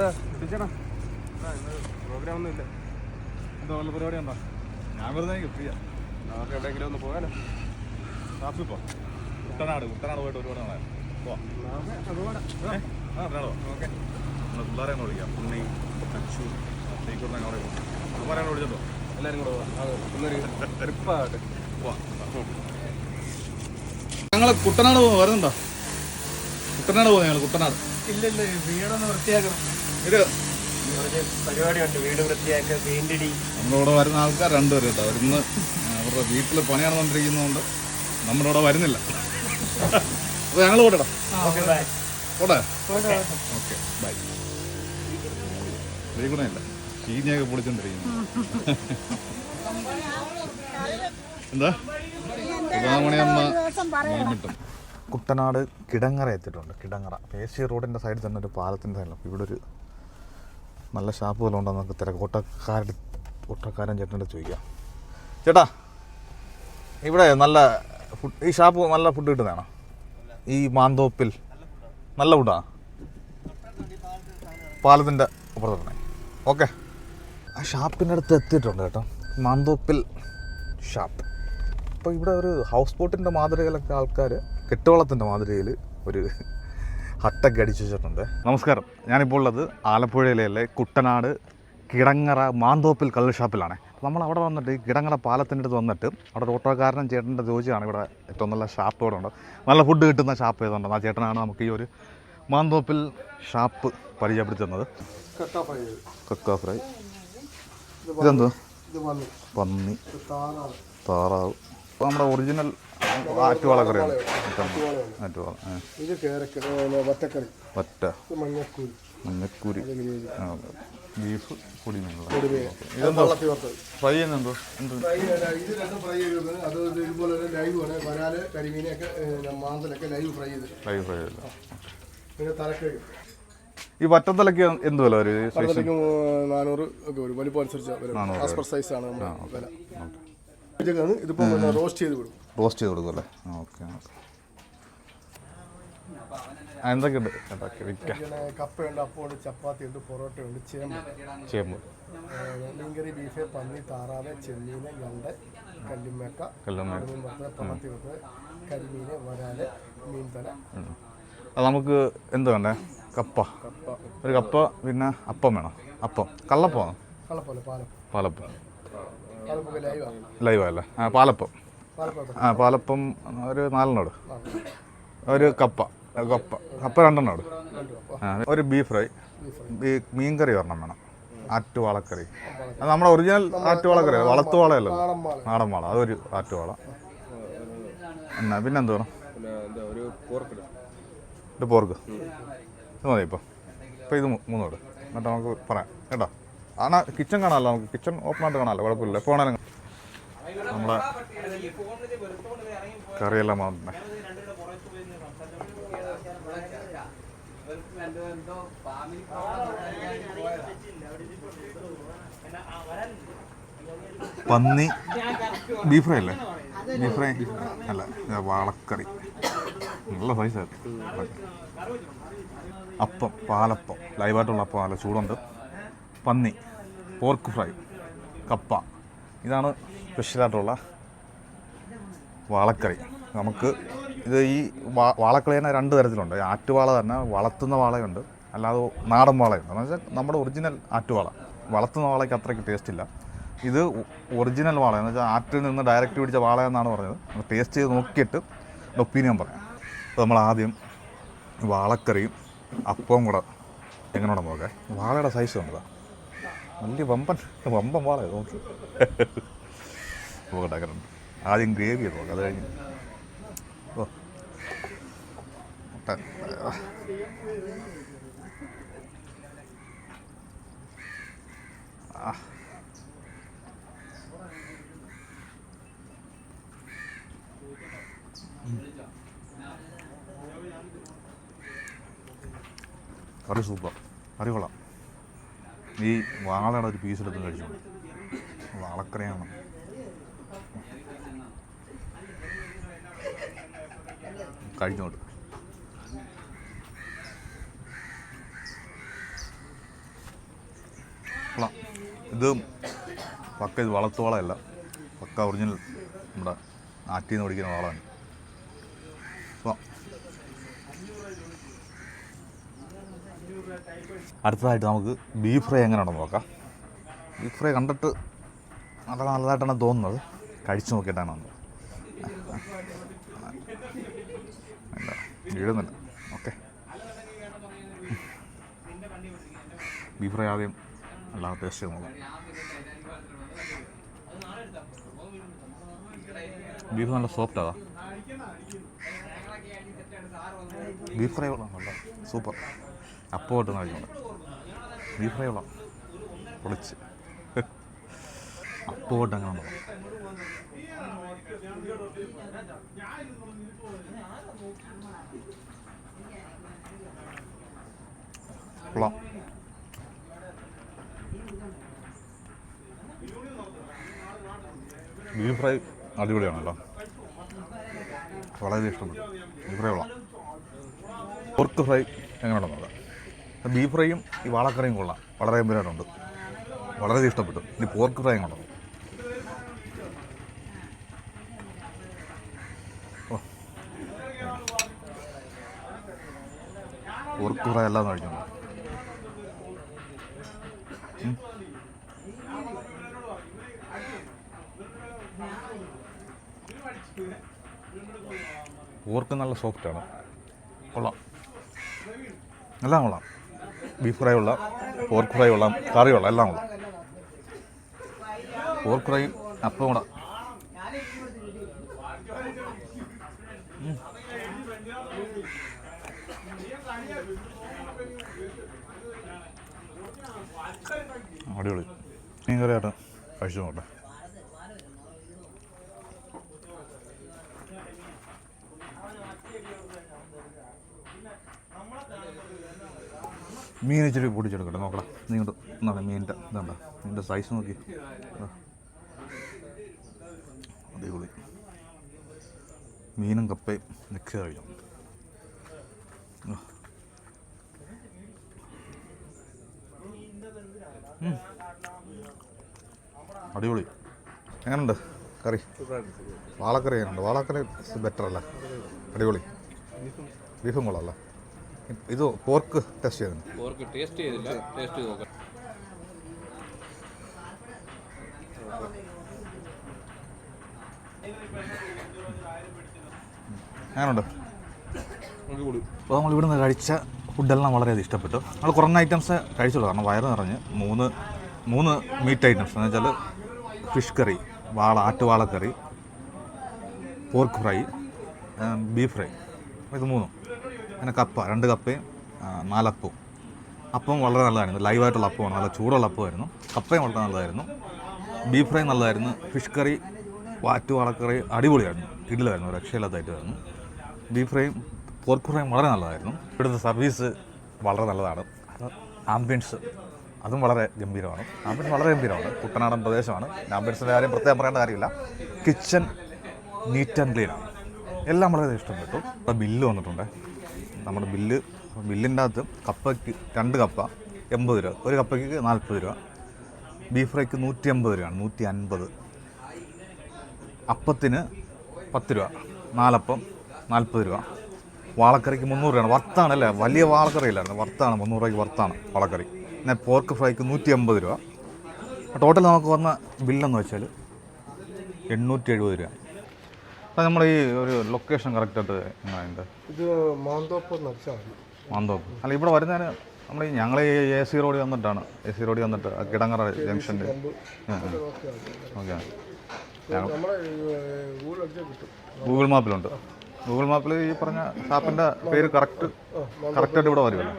എന്താ? എത്തിച്ചേടാ പ്രോഗ്രാം ഒന്നും ഇല്ല. എന്താ വല്ല പരിപാടി ഉണ്ടോ ഞാൻ വെറുതെ ഫ്രീയാ. നമുക്ക് എവിടെയെങ്കിലും ഒന്ന് പോകാനോ പോ. കുട്ടനാട് കുട്ടനാട് പോയിട്ട് ഒരുപാട് നാളായി. പോ. ഏ? ആ അറിയാളോ ഓക്കെ. നമ്മൾ പിള്ളേരെ ഒന്ന് വിളിക്കാം. ഉണ്ണി അച്ചു ശ്രീകുട്ടനെ അവിടെ കുമാരെ വിളിച്ചോ എല്ലാവരും കൂടെ പോവാം അത് ഒന്നൊരു ട്രിപ്പാകട്ടെ പോവാ ഞങ്ങൾ കുട്ടനാട് പോകുന്നു വരുന്നുണ്ടോ? കുട്ടനാട് പോകുന്നു ഞങ്ങൾ കുട്ടനാട്? ഇല്ലല്ല വീടൊന്ന് വൃത്തിയാക്കണം. ഇത് കുറച്ച് പരിപാടിയുണ്ട്. വീട് വൃത്തിയാക്കുക പെയിന്റ് അടി നമ്മളിവിടെ വരുന്ന ആൾക്കാർ രണ്ടുപേരും കേട്ടോ. അവരിന്ന് അവരുടെ വീട്ടിൽ പണി നടന്നുകൊണ്ടിരിക്കുന്നതുകൊണ്ട് നമ്മുടെ ഇവിടെ വരുന്നില്ല. അപ്പോൾ ഞങ്ങൾ പോട്ടെടാ. Okay bye. പോട്ടെ? ഓക്കെ. ബൈ. ചീഞ്ഞയൊക്കെ പൊളിച്ചോണ്ടിരിക്കുന്നു. എന്താ? സുധാമണിയമ്മ മീൻമിട്ടും കുട്ടനാട് കിടങ്ങറ എത്തിയിട്ടുണ്ട്. കിടങ്ങറ. പേശി റോഡിന്റെ സൈഡിൽ തന്നെ ഒരു പാലത്തിന്റെ സൈഡിലും ഇവിടെ ഒരു നല്ല ഷാപ്പ് പോലെ ഉണ്ടോ നമുക്ക് തിരക്ക്. ഓട്ടക്കാരുടെ ഓട്ടക്കാരൻ ചേട്ടന്റെ ചോദിക്കാം. ചേട്ടാ ഇവിടെ നല്ല ഫുഡ് ഈ ഷാപ്പ് നല്ല ഫുഡ് കിട്ടുന്നതാണോ? ഈ മാന്തോപ്പിൽ നല്ല ഫുഡാണ് പാലത്തിന്റെ അപ്പുറത്ത് തന്നെ ഓക്കെ. ആ ഷാപ്പിന്റെ അടുത്ത് എത്തിയിട്ടുണ്ട് കേട്ടോ. മാന്തോപ്പിൽ ഷാപ്പ് അപ്പോൾ ഇവിടെ ഒരു ഹൗസ് ബോട്ടിന്റെ മാതൃകയിലൊക്കെ ആൾക്കാർ കെട്ടുവളത്തിന്റെ മാതൃകയിൽ ഒരു ഹട്ടൊക്കെ അടിച്ചു വെച്ചിട്ടുണ്ട്. നമസ്കാരം. ഞാനിപ്പോൾ ഉള്ളത് ആലപ്പുഴയിലെ കുട്ടനാട് കിടങ്ങറ മാന്തോപ്പിൽ കള്ള് ഷാപ്പിലാണ്. നമ്മൾ അവിടെ വന്നിട്ട് ഈ കിടങ്ങറ പാലത്തിന്റെ അടുത്ത് വന്നിട്ട് അവിടെ ഒരു ഓട്ടോക്കാരനും ചേട്ടന്റെ ചോദിച്ചാണ് ഇവിടെ ഏറ്റവും നല്ല ഷാപ്പ് ഇവിടെ ഉണ്ട്. നല്ല ഫുഡ് കിട്ടുന്ന ഷാപ്പ് ഏതുണ്ട്. ആ ചേട്ടനാണ് നമുക്ക് ഈ ഒരു മാന്തോപ്പിൽ ഷാപ്പ് പരിചയപ്പെടുത്തി തന്നത് കക്ക ഫ്രൈ. ഇതെന്തോ? പന്നി. താറാവ്. താറാവ്. ഇപ്പോൾ നമ്മുടെ ഒറിജിനൽ ആറ്റുവാള കറിയാണ് ആറ്റുവാള. ഇത് വറ്റക്കറി. വറ്റ. മഞ്ഞക്കൂരി. മഞ്ഞക്കൂരി. ബീഫ് പൊടിമീനുള്ള. ഇതെന്തോ? ഫ്രൈ ചെയ്യുന്നുണ്ടോ എന്ത്? ഇത് രണ്ടും ഫ്രൈ ചെയ്ത് അത് ഇതുപോലെ തന്നെ ലൈവ് ആണ്. വരാൽ കരിമീനൊക്കെ മാന്തലൊക്കെ ലൈവ് ഫ്രൈ ചെയ്ത്. ഫ്രൈ ഫ്രൈ ചെയ്യില്ല പിന്നെ തലക്കറി ഈ വറ്റത്തലക്ക് എന്ത് വില പലതരക്കും നാനൂറ് ഒക്കെ വരും. വലിപ്പം അനുസരിച്ച് വരും. ആസ്പർ സൈസ് ആണ് നമ്മുടെ വില. ഇതൊക്കെയാണ് ഇതിപ്പം റോസ്റ്റ് ചെയ്ത് വിടും. റോസ്റ്റ് ചെയ്ത് കൊടുക്കും അല്ലേ ഓക്കെ. ഓക്കെ എന്തൊക്കെയുണ്ട്? എന്തൊക്കെ? വിൽക്കാം. കപ്പയുണ്ട് അപ്പമുണ്ട് ചപ്പാത്തി ഉണ്ട് പൊറോട്ട ഉണ്ട് ചേമ്പ്. ചേമ്പ്. മീൻകറി ബീഫ് പന്നി താറാവ് ചെമ്മീൻ ഞണ്ട് കല്ലുമേക്ക കല്ലുമ്മ പണത്തി വറുത്തത് കരിമീൻ വരാൽ മീൻതല. അത് നമുക്ക് എന്ത് വേണ്ടേ? കപ്പ. ഒരു കപ്പ പിന്നെ അപ്പം വേണം. അപ്പം. കള്ളപ്പമാണ് കളപ്പോലെ പാലപ്പം. പാലപ്പം. ലൈവാ? ലൈവ് അല്ലേ? പാലപ്പം. ആ പാലപ്പം ഒരു നാലെണ്ണോട്. ഒരു കപ്പ കപ്പ കപ്പ രണ്ടെണ്ണോട്. ഒരു ബീഫ് ഫ്രൈ. മീൻ കറി ഒരെണ്ണം വേണം. ആറ്റുവാളക്കറി അത് നമ്മുടെ ഒറിജിനൽ ആറ്റുവാളക്കറി വളത്തുവാളയല്ലോ നാടൻ വാള അതൊരു ആറ്റുവാള എന്നാ പിന്നെ എന്ത് വേണം ഒരു പോർക്ക്. ഇത് മതി ഇപ്പോൾ ഇപ്പോൾ ഇത് മൂന്നോട്. എന്നിട്ട് നമുക്ക് പറയാം. കേട്ടോ. ആണ് കിച്ചൺ കാണാമല്ലോ നമുക്ക്. കിച്ചൺ ഓപ്പൺ ആയിട്ട് കാണാമല്ലോ കുഴപ്പമില്ല. എപ്പോൾ വേണേലും നമ്മളെ കറിയെല്ലാം മാറുന്നത് പന്നി ബീഫ് ഫ്രൈ അല്ലേ? Beef fry? അല്ല വാളക്കറി. നല്ല സൈസായിരുന്നു അപ്പം പാലപ്പം. ലൈവായിട്ടുള്ള അപ്പം നല്ല ചൂടുണ്ട്. പന്നി പോർക്ക് ഫ്രൈ കപ്പ. ഇതാണ് സ്പെഷ്യലായിട്ടുള്ള വാളക്കറി. നമുക്ക് ഇത് ഈ വാ- വാളക്കളി തന്നെ രണ്ട് തരത്തിലുണ്ട്. ആറ്റുവാള തന്നെ വളർത്തുന്ന വാളയുണ്ട്. അല്ലാതെ നാടൻ വാളയുണ്ട്. എന്ന് വെച്ചാൽ നമ്മുടെ ഒറിജിനൽ ആറ്റുവാള. വളർത്തുന്ന വാളയ്ക്ക് അത്രയ്ക്ക് ടേസ്റ്റ് ഇല്ല. ഇത് ഒറിജിനൽ വാള. എന്ന് വെച്ചാൽ ആറ്റിൽ നിന്ന് ഡയറക്റ്റ് പിടിച്ച വാള എന്നാണ് പറഞ്ഞത്. ടേസ്റ്റ് ചെയ്ത് നോക്കിയിട്ട് ഒപ്പീനിയൻ പറയാം. അപ്പോൾ നമ്മൾ ആദ്യം വാളക്കറിയും അപ്പവും കൂടെ എങ്ങനെയാണ് നോക്കാം. വാളയുടെ സൈസ് കണ്ടതാ. വലിയ വമ്പൻ വമ്പൻ വാള നോക്കി. അങ്ങനെ ആദ്യം ഗ്രേവി നോക്കാം അത് കഴിഞ്ഞ്. മുട്ട. കറി സൂപ്പർ. കറി കൊള്ളാം. ഈ വാളയുടെ ഒരു പീസ് എടുത്ത് കഴിച്ചു? വാളക്കറിയാണ്. കഴിഞ്ഞോട്ട് ഇത്? പക്ക ഇത് വളത്തോളല്ല പക്ക ഒറിജിനൽ നമ്മുടെ ആറ്റിൽ നിന്ന് പിടിക്കുന്ന വളമാണ് കൊള്ളാം. അടുത്തതായിട്ട് നമുക്ക് ബീഫ് ഫ്രൈ എങ്ങനെയാണെന്ന് നോക്കാം. ബീഫ് ഫ്രൈ കണ്ടിട്ട് നല്ല നല്ലതായിട്ടാണ് തോന്നുന്നത്. കഴിച്ചു നോക്കിയിട്ടാണ് വന്നത് വീഴുന്നില്ല ഓക്കെ. ബീഫ് ഫ്രൈ ആദ്യം നല്ല ടേസ്റ്റ് നോക്കാം. ബീഫ് നല്ല സോഫ്റ്റ് ആകാം ബീഫ് ഫ്രൈ കൊള്ളാം നല്ല സൂപ്പർ തൊട്ട് കഴിക്കണം ബീഫ് ഫ്രൈ കൊള്ളാം പൊളിച്ച് അപ്പമായിട്ട് അങ്ങനെ ഉണ്ടോ ബീഫ് ഫ്രൈ അടിപൊളിയാണല്ലോ. വളരെ ഇഷ്ടപ്പെട്ടു. ബീഫ് ഫ്രൈ കൊള്ളാം. പോർക്ക് ഫ്രൈ എങ്ങനെയുണ്ടെന്ന് നോക്കാം. ബീഫ് ഫ്രൈയും ഈ വാളക്കറിയും കൊള്ളാം. വളരെ ഗംഭീരമായിട്ടുണ്ട്. വളരെ ഇഷ്ടപ്പെട്ടു. ഇനി പോർക്ക് ഫ്രൈ എങ്ങനെ പോർക്ക് ഫ്രൈ എല്ലാം കഴിക്കുന്നു പോർക്ക് നല്ല സോഫ്റ്റാണ് കൊള്ളാം. എല്ലാം കൊള്ളാം. ബീഫ് ഫ്രൈ ഉള്ള പോർക്ക് ഫ്രൈ ഉള്ള കറി ഉള്ള എല്ലാം ഉള്ള പോർക്ക് ഫ്രൈ അപ്പം കൂടെ. അടിപൊളി. മീൻ കറിയായിട്ട് കഴിച്ചു നോട്ടെ മീൻ ഇച്ചിരി പൊടിച്ചെടുക്കട്ടെ നോക്കണം നീ കൊണ്ട് എന്താണ് മീനിന്റെ ഇതാണ്ട? മീനിന്റെ സൈസ് നോക്കി. അടിപൊളി. മീനും കപ്പയും മിക്സ് കഴിഞ്ഞു അടിപൊളി. എങ്ങനെയുണ്ട് കറി? വാളക്കറി എങ്ങനെയുണ്ട് വാളക്കറി ബെറ്റർ അല്ലേ? അടിപൊളി. ബീഫും കൊള്ളാം ഇത് പോർക്ക് ടെസ്റ്റ് ചെയ്തു പോർക്ക് ടേസ്റ്റ് ചെയ്തില്ല. ടേസ്റ്റ് നോക്കാം. അപ്പോൾ നമ്മൾ ഇവിടുന്ന് കഴിച്ച ഫുഡെല്ലാം വളരെയധികം ഇഷ്ടപ്പെട്ടു. നമ്മൾ കുറഞ്ഞ ഐറ്റംസ് കഴിച്ചുള്ളൂ. കാരണം വയറ് നിറഞ്ഞ് മൂന്ന് മൂന്ന് മീറ്റ് ഐറ്റംസ് എന്ന് വെച്ചാൽ ഫിഷ് കറി വാള ആട്ടുവാളക്കറി പോർക്ക് ഫ്രൈ ബീഫ് ഫ്രൈ ഇത് മൂന്നും. പിന്നെ കപ്പ രണ്ട് കപ്പയും നാലപ്പവും. അപ്പം വളരെ നല്ലതായിരുന്നു. ലൈവായിട്ടുള്ള അപ്പമാണ്. നല്ല ചൂടുള്ള അപ്പമായിരുന്നു. കപ്പയും വളരെ നല്ലതായിരുന്നു. ബീഫ് ഫ്രൈ നല്ലതായിരുന്നു. ഫിഷ് കറി വാറ്റ് വളക്കറി അടിപൊളിയായിരുന്നു. ഇഡിലായിരുന്നു രക്ഷയില്ലാത്തതായിട്ടായിരുന്നു. ബീഫ് ഫ്രൈയും പോർക്ക് ഫ്രൈയും വളരെ നല്ലതായിരുന്നു. ഇവിടുത്തെ സർവീസ് വളരെ നല്ലതാണ്. ആംബിയൻസ് അതും വളരെ ഗംഭീരമാണ്. ആംബിയൻസ് വളരെ ഗംഭീരമാണ്. കുട്ടനാടൻ പ്രദേശമാണ്. ആംബിയൻസിന്റെ കാര്യം പ്രത്യേകം പറയേണ്ട കാര്യമില്ല. കിച്ചൺ നീറ്റ് ആൻഡ് ക്ലീനാണ്. എല്ലാം വളരെ ഇഷ്ടപ്പെട്ടു. ബില്ല് വന്നിട്ടുണ്ട്. നമ്മുടെ ബില്ല് ബില്ലിന്റെ അകത്ത് കപ്പയ്ക്ക് രണ്ട് കപ്പ എൺപത് രൂപ. ഒരു കപ്പയ്ക്ക് നാൽപ്പത് രൂപ. ബീഫ് ഫ്രൈക്ക് നൂറ്റി അമ്പത് രൂപയാണ് നൂറ്റി അൻപത് അപ്പത്തിന് പത്ത് രൂപ. നാലപ്പം നാൽപ്പത് രൂപ. വാളക്കറിക്ക് മുന്നൂറ് രൂപയാണ്. വർത്താണ് അല്ലേ വലിയ വാളക്കറി ഇല്ലായിരുന്നു വർത്താണ് മുന്നൂറ് രൂപയ്ക്ക് വർത്താണ് വാളക്കറി. പിന്നെ പോർക്ക് ഫ്രൈക്ക് നൂറ്റി അമ്പത് രൂപ. ടോട്ടൽ നമുക്ക് വന്ന ബില്ലെന്ന് വെച്ചാൽ എണ്ണൂറ്റി എഴുപത് രൂപ അപ്പം നമ്മൾ ഈ ഒരു ലൊക്കേഷൻ കറക്റ്റായിട്ട് എങ്ങനെയുണ്ട് ഇത് മാന്തോപ്പ് മാന്തോപ്പ്. അല്ല ഇവിടെ വരുന്നതിന് നമ്മൾ ഞങ്ങൾ ഈ എ സി റോഡിൽ വന്നിട്ടാണ്. എ സി റോഡിൽ വന്നിട്ട് കിടങ്ങറ ജംഗ്ഷന്റെ ഓക്കെ ഗൂഗിൾ മാപ്പിലുണ്ട് ഗൂഗിൾ മാപ്പിൽ ഈ പറഞ്ഞ ഷാപ്പിന്റെ പേര് കറക്റ്റ് കറക്റ്റായിട്ട് ഇവിടെ വരുമല്ലോ.